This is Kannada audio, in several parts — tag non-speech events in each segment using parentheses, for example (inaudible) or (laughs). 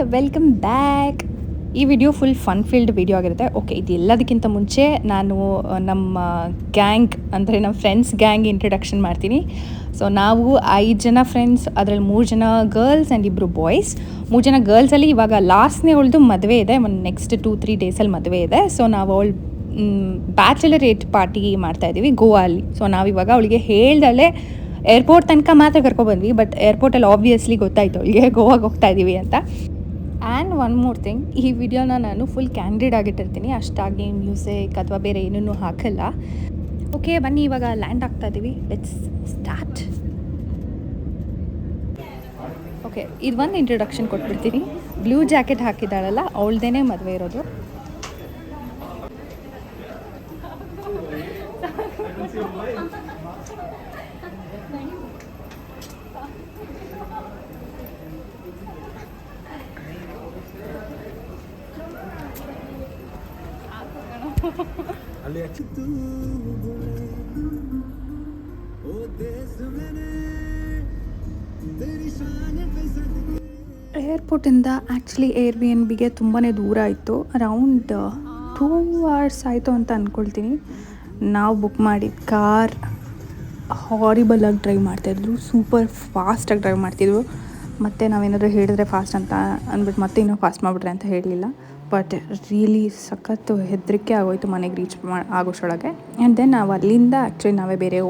ಆಲ್ ವೆಲ್ಕಮ್ ಬ್ಯಾಕ್ ಈ video full fun filled video ಆಗಿರುತ್ತೆ. ಓಕೆ ಇದು ಎಲ್ಲದಕ್ಕಿಂತ ಮುಂಚೆ ನಾನು ನಮ್ಮ ಗ್ಯಾಂಗ್ ಅಂದರೆ ನಮ್ಮ ಫ್ರೆಂಡ್ಸ್ ಗ್ಯಾಂಗ್ ಇಂಟ್ರಡಕ್ಷನ್ ಮಾಡ್ತೀನಿ. ಸೊ ನಾವು ಐದು ಜನ ಫ್ರೆಂಡ್ಸ್ ಅದರಲ್ಲಿ ಮೂರು ಜನ ಗರ್ಲ್ಸ್ ಆ್ಯಂಡ್ ಇಬ್ಬರು ಬಾಯ್ಸ್ ಮೂರು ಜನ ಗರ್ಲ್ಸಲ್ಲಿ ಇವಾಗ ಲಾಸ್ಟ್ನೇ ಅವಳದು ಮದುವೆ ಇದೆ. ಒಂದು ನೆಕ್ಸ್ಟ್ ಟೂ ತ್ರೀ ಡೇಸಲ್ಲಿ ಮದುವೆ ಇದೆ. ಸೊ ನಾವು ಅವಳು ಬ್ಯಾಚುಲರೇಟ್ ಪಾರ್ಟಿ ಮಾಡ್ತಾ ಇದ್ದೀವಿ ಗೋವಾಲಿ. ಸೊ ನಾವಿವಾಗ ಅವಳಿಗೆ ಹೇಳ್ದಲ್ಲೇ ಏರ್ಪೋರ್ಟ್ ತನಕ ಮಾತ್ರ ಕರ್ಕೊಬಂದ್ವಿ ಬಟ್ ಏರ್ಪೋರ್ಟಲ್ಲಿ ಆಬ್ವಿಯಸ್ಲಿ ಗೊತ್ತಾಯಿತು. ಅವಳಿಗೆ ಗೋವಾಗೆ ಹೋಗ್ತಾ ಇದ್ದೀವಿ ಅಂತ. ಒನ್ ಮೋರ್ ಥಿಂಗ್ ಈ ವಿಡಿಯೋನ ನಾನು ಫುಲ್ ಕ್ಯಾಂಡಿಡ್ ಆಗಿಟ್ಟಿರ್ತೀನಿ. ಅಷ್ಟಾಗಿ ಮ್ಯೂಸಿಕ್ ಅಥವಾ ಬೇರೆ ಏನೂ ಹಾಕಲ್ಲ. ಓಕೆ ಬನ್ನಿ, ಇವಾಗ ಲ್ಯಾಂಡ್ ಆಗ್ತಾ ಇದ್ದೀವಿ ಲೆಟ್ಸ್ ಸ್ಟಾರ್ಟ್ ಓಕೆ ಇದು ಒಂದು ಇಂಟ್ರೊಡಕ್ಷನ್ ಕೊಟ್ಬಿಡ್ತೀನಿ. ಬ್ಲೂ ಜಾಕೆಟ್ ಹಾಕಿದ್ದಾಳಲ್ಲ, ಅವಳದೇನೆ ಮದುವೆ ಇರೋದು. ಅಲ್ಲಿ ಹಚ್ಚಿತ್ತು ಏರ್ಪೋರ್ಟಿಂದ ಆ್ಯಕ್ಚುಲಿ ಏರ್ ಬಿ ಎನ್ ಬಿಗೆ ತುಂಬಾ ದೂರ ಇತ್ತು. ಅರೌಂಡ್ ಟೂ ಅವರ್ಸ್ ಆಯಿತು ಅಂತ ಅಂದ್ಕೊಳ್ತೀನಿ ನಾವು ಬುಕ್ ಮಾಡಿದ ಕಾರ್ ಹಾರಿಬಲಾಗಿ ಡ್ರೈವ್ ಮಾಡ್ತಾಯಿದ್ರು ಸೂಪರ್ ಫಾಸ್ಟಾಗಿ ಡ್ರೈವ್ ಮಾಡ್ತಿದ್ರು. ಮತ್ತು ನಾವೇನಾದರೂ ಹೇಳಿದ್ರೆ ಫಾಸ್ಟ್ ಅಂತ ಅಂದ್ಬಿಟ್ಟು ಮತ್ತೆ ಇನ್ನೂ ಫಾಸ್ಟ್ ಮಾಡಿಬಿಟ್ರೆ ಅಂತ ಹೇಳಲಿಲ್ಲ ಬಟ್ ರಿಯಲಿ ಸಖತ್ತು ಹೆದರಿಕೆ ಆಗೋಯ್ತು ಮನೆಗೆ ರೀಚ್ ಮಾ ಆಗೋಷ್ಟೊಳಗೆ ಆ್ಯಂಡ್ ದೆನ್ ನಾವು ಅಲ್ಲಿಂದ ಆ್ಯಕ್ಚುಲಿ ನಾವೇ ಬೇರೆ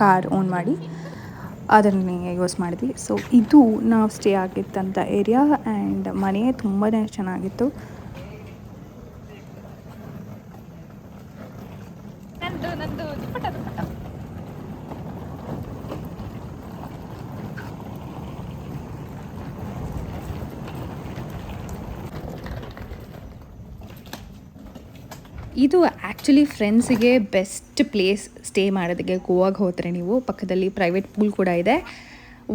ಕಾರ್ ಓನ್ ಮಾಡಿ ಅದನ್ನೇ ಯೂಸ್ ಮಾಡಿದ್ವಿ. ಸೊ ಇದು ನಾವು ಸ್ಟೇ ಆಗಿದ್ದಂಥ ಏರಿಯಾ ಆ್ಯಂಡ್ ಮನೆ ತುಂಬಾ ಚೆನ್ನಾಗಿತ್ತು. ನಂದು ನಂದು ಇದು ಆ್ಯಕ್ಚುಲಿ ಫ್ರೆಂಡ್ಸಿಗೆ ಬೆಸ್ಟ್ ಪ್ಲೇಸ್ ಸ್ಟೇ ಮಾಡೋದಕ್ಕೆ ಗೋವಾಗೆ ಹೋದರೆ ನೀವು. ಪಕ್ಕದಲ್ಲಿ ಪ್ರೈವೇಟ್ ಪೂಲ್ ಕೂಡ ಇದೆ.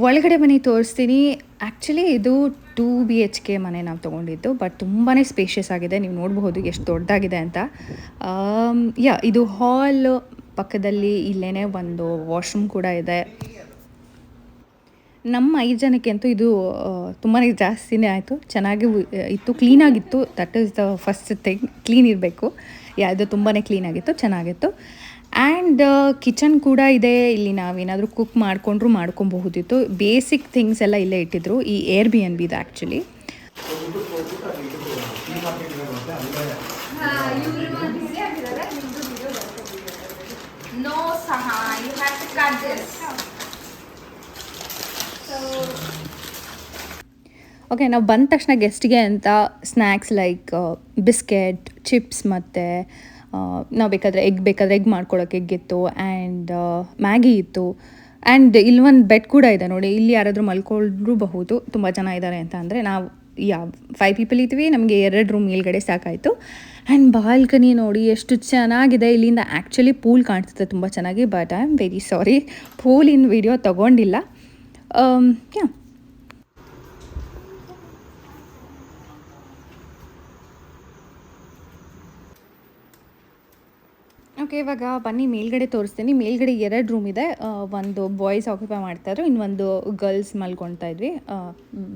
ಒಳಗಡೆ ಮನೆ ತೋರಿಸ್ತೀನಿ. ಆ್ಯಕ್ಚುಲಿ ಇದು ಟೂ ಬಿ ಎಚ್ ಕೆ ಮನೆ ನಾವು ತೊಗೊಂಡಿದ್ದು ಬಟ್ ತುಂಬಾ ಸ್ಪೇಷಿಯಸ್ ಆಗಿದೆ. ನೀವು ನೋಡಬಹುದು ಎಷ್ಟು ದೊಡ್ಡದಾಗಿದೆ ಅಂತ. ಯಾ ಇದು ಹಾಲ್ ಪಕ್ಕದಲ್ಲಿ ಇಲ್ಲೇ ಒಂದು ವಾಶ್ರೂಮ್ ಕೂಡ ಇದೆ. ನಮ್ಮ ಐದು ಜನಕ್ಕೆ ಅಂತೂ ಇದು ತುಂಬಾ ಜಾಸ್ತಿನೇ ಆಯಿತು. ಚೆನ್ನಾಗಿ ಇತ್ತು ಕ್ಲೀನಾಗಿತ್ತು that is the first thing clean ಇರಬೇಕು. ಯಾವುದು ತುಂಬಾ ಕ್ಲೀನಾಗಿತ್ತು ಚೆನ್ನಾಗಿತ್ತು. ಆ್ಯಂಡ್ ಕಿಚನ್ ಕೂಡ ಇದೆ. ಇಲ್ಲಿ ನಾವೇನಾದರೂ ಕುಕ್ ಮಾಡಿಕೊಂಡ್ರು ಮಾಡ್ಕೊಬಹುದಿತ್ತು. ಬೇಸಿಕ್ ಥಿಂಗ್ಸ್ ಎಲ್ಲ ಇಲ್ಲೇ ಇಟ್ಟಿದ್ರು. ಈ air B N ಬಿದು actually No, Saha, you have to. Okay ನಾವು ಬಂದ ತಕ್ಷಣ ಗೆಸ್ಟ್ಗೆ ಅಂತ ಸ್ನ್ಯಾಕ್ಸ್ ಲೈಕ್ ಬಿಸ್ಕೆಟ್ ಚಿಪ್ಸ್ ಮತ್ತು ನಾವು ಬೇಕಾದರೆ ಎಗ್ ಬೇಕಾದರೆ ಎಗ್ ಮಾಡ್ಕೊಳಕ್ಕೆ ಎಗ್ ಇತ್ತು ಆ್ಯಂಡ್ ಮ್ಯಾಗಿ ಇತ್ತು ಆ್ಯಂಡ್ ಇಲ್ಲಿ ಒಂದು ಬೆಡ್ ಕೂಡ ಇದೆ ನೋಡಿ, ಇಲ್ಲಿ ಯಾರಾದರೂ ಮಲ್ಕೊಳ್ಳಬಹುದು ತುಂಬ ಜನ ಇದ್ದಾರೆ ಅಂತ ಅಂದರೆ ನಾವು ಯಾವ ಫೈವ್ ಪೀಪಲ್ ಇದ್ವಿ, ನಮಗೆ ಎರಡು ರೂಮ್ ಮೇಲ್ಗಡೆ ಸಾಕಾಯಿತು ಆ್ಯಂಡ್ ಬಾಲ್ಕನಿ ನೋಡಿ ಎಷ್ಟು ಚೆನ್ನಾಗಿದೆ, ಇಲ್ಲಿಂದ ಆ್ಯಕ್ಚುಲಿ ಪೂಲ್ ಕಾಣಿಸುತ್ತೆ ತುಂಬ ಚೆನ್ನಾಗಿ but I am very sorry ಪೂಲಿನ video ತೊಗೊಂಡಿಲ್ಲ. ಯಾ ಓಕೆ ಇವಾಗ ಬನ್ನಿ, ಮೇಲ್ಗಡೆ ತೋರಿಸ್ತೀನಿ. ಮೇಲ್ಗಡೆ ಎರಡು ರೂಮ್ ಇದೆ. ಒಂದು ಬಾಯ್ಸ್ ಆಕ್ಯುಪೈ ಮಾಡ್ತಾಯಿದ್ರು ಇನ್ನೊಂದು ಗರ್ಲ್ಸ್ ಮಲ್ಕೊಳ್ತಾ ಇದ್ವಿ.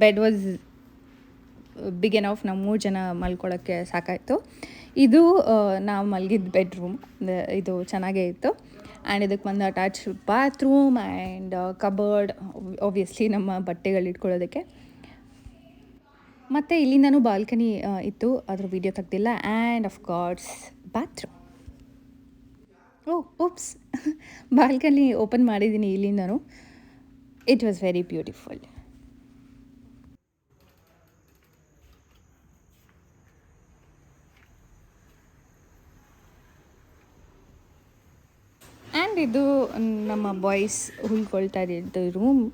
Bed was big enough ನಾವು ಮೂರು ಜನ ಮಲ್ಕೊಳ್ಳೋಕ್ಕೆ ಸಾಕಾಯಿತು. ಇದು ನಾವು ಮಲಗಿದ ಬೆಡ್ರೂಮ್ ಇದು ಚೆನ್ನಾಗೇ ಇತ್ತು. ಆ್ಯಂಡ್ ಇದಕ್ಕೆ ಒಂದು attach bathroom and cupboard obviously ನಮ್ಮ ಬಟ್ಟೆಗಳು ಇಟ್ಕೊಳ್ಳೋದಕ್ಕೆ. ಮತ್ತು ಇಲ್ಲಿಂದನೂ ಬಾಲ್ಕನಿ ಇತ್ತು ಅದ್ರ video ತೆಗ್ದಿಲ್ಲ. And of course bathroom oh oops balcony open ಮಾಡಿದ್ದೀನಿ ಇಲ್ಲಿಂದನೂ. It was very beautiful and ಇದು ನಮ್ಮ ಬಾಯ್ಸ್ ಉಳ್ಕೊಳ್ತಾ ಇದ್ದಿದ್ದು ರೂಮ್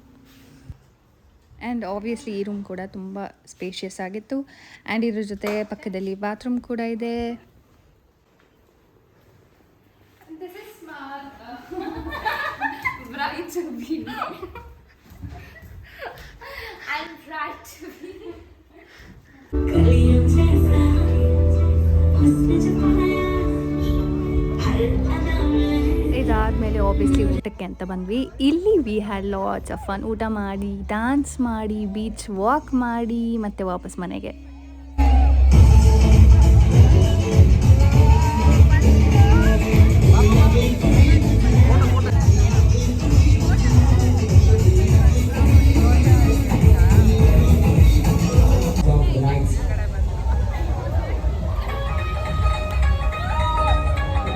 ಆ್ಯಂಡ್ ಆಬ್ವಿಯಸ್ಲಿ ಈ ರೂಮ್ ಕೂಡ ತುಂಬ ಸ್ಪೇಷಿಯಸ್ ಆಗಿತ್ತು ಆ್ಯಂಡ್ ಇದ್ರ ಜೊತೆ ಪಕ್ಕದಲ್ಲಿ ಬಾತ್ರೂಮ್ ಕೂಡ ಇದೆ. I'm proud (laughs) to be. (laughs) Obviously ಊಟಕ್ಕೆ ಅಂತ ಬಂದ್ವಿ. ಇಲ್ಲಿ we had lots of fun ಊಟ ಮಾಡಿ ಡ್ಯಾನ್ಸ್ ಮಾಡಿ ಬೀಚ್ ವಾಕ್ ಮಾಡಿ, ಮತ್ತೆ ವಾಪಸ್ ಮನೆಗೆ.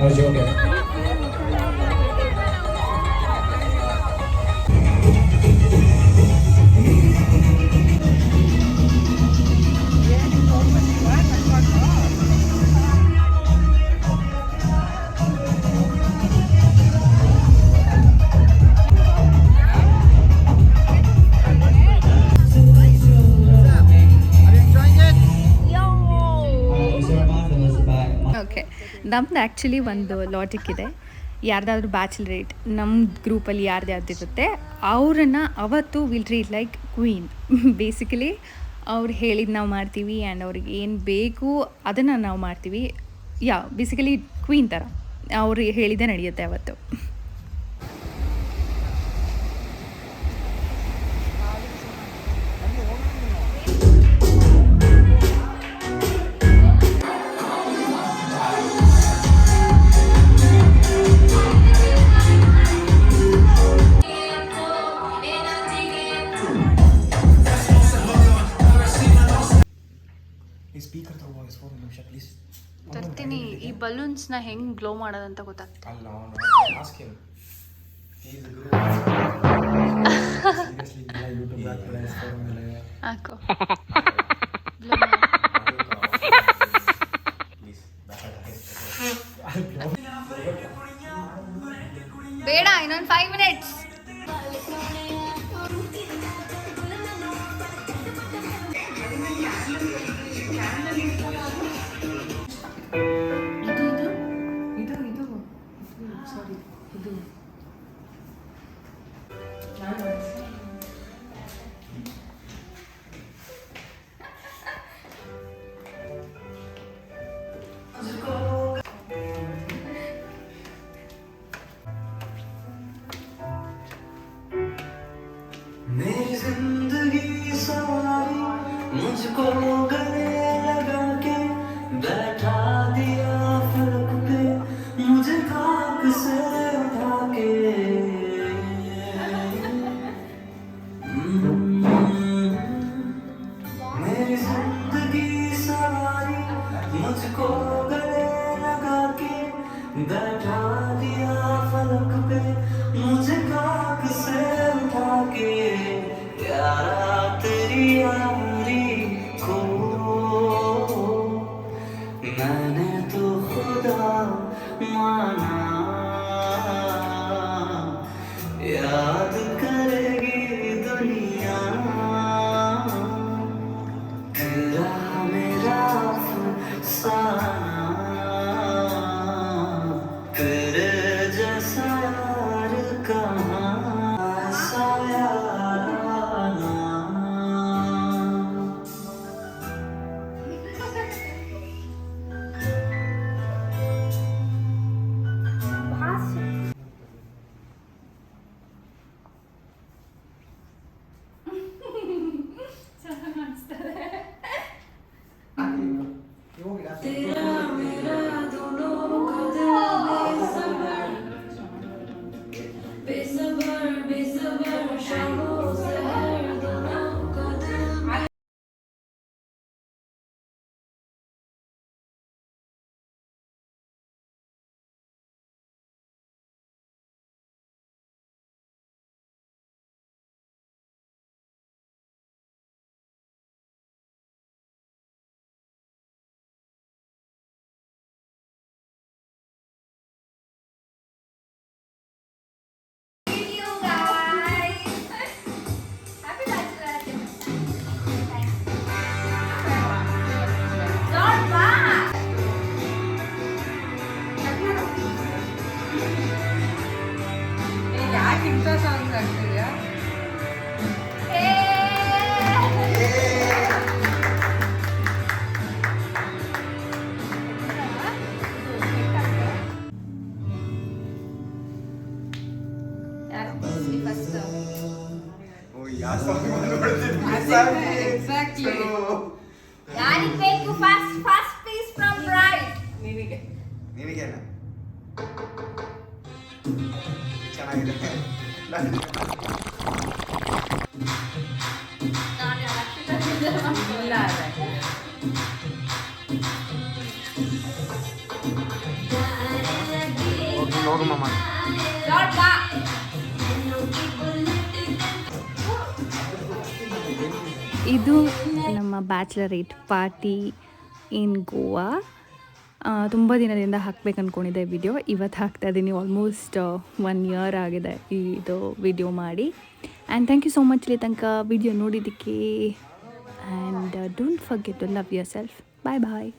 Okay? ನಮ್ದು ಆ್ಯಕ್ಚುಲಿ ಒಂದು ಲಾಜಿಕ್ ಇದೆ. ಯಾರ್ದಾದ್ರೂ ಬ್ಯಾಚುಲರೇಟ್ ನಮ್ಮ ಗ್ರೂಪಲ್ಲಿ ಯಾರ್ದು ಯಾರ್ದಿರುತ್ತೆ ಅವರನ್ನು ಅವತ್ತು will treat like queen basically ಅವ್ರು ಹೇಳಿದ್ದು ನಾವು ಮಾಡ್ತೀವಿ ಆ್ಯಂಡ್ ಅವ್ರಿಗೆ ಏನು ಬೇಕು ಅದನ್ನು ನಾವು ಮಾಡ್ತೀವಿ. ಯಾ ಬೇಸಿಕಲಿ ಕ್ವೀನ್ ಥರ ಅವ್ರು ಹೇಳಿದ್ದೇ ನಡೆಯುತ್ತೆ ಅವತ್ತು. ಈ ಬಲೂನ್ಸ್ನ ಹೆಂಗೆ ಗ್ಲೋ ಮಾಡೋದಂತ ಗೊತ್ತಾಗ್ತದೆ ಅಲ್ಲ (laughs) জানে তো খুদা মানা ಇದು ನಮ್ಮ ಬ್ಯಾಚುಲರೇಟ್ ಪಾರ್ಟಿ ಇನ್ ಗೋವಾ ತುಂಬ ದಿನದಿಂದ ಹಾಕ್ಬೇಕು ಅಂದ್ಕೊಂಡಿದ್ದೆ ವಿಡಿಯೋ ಇವತ್ತು ಹಾಕ್ತಾ ಇದ್ದೀನಿ. ಆಲ್ಮೋಸ್ಟ್ ಒನ್ ಇಯರ್ ಆಗಿದೆ ಇದು ವಿಡಿಯೋ ಮಾಡಿ. And thank you so much ಇಲ್ಲಿ ತನಕ ವಿಡಿಯೋ ನೋಡಿದ್ದಕ್ಕೆ. And don't forget to love yourself bye bye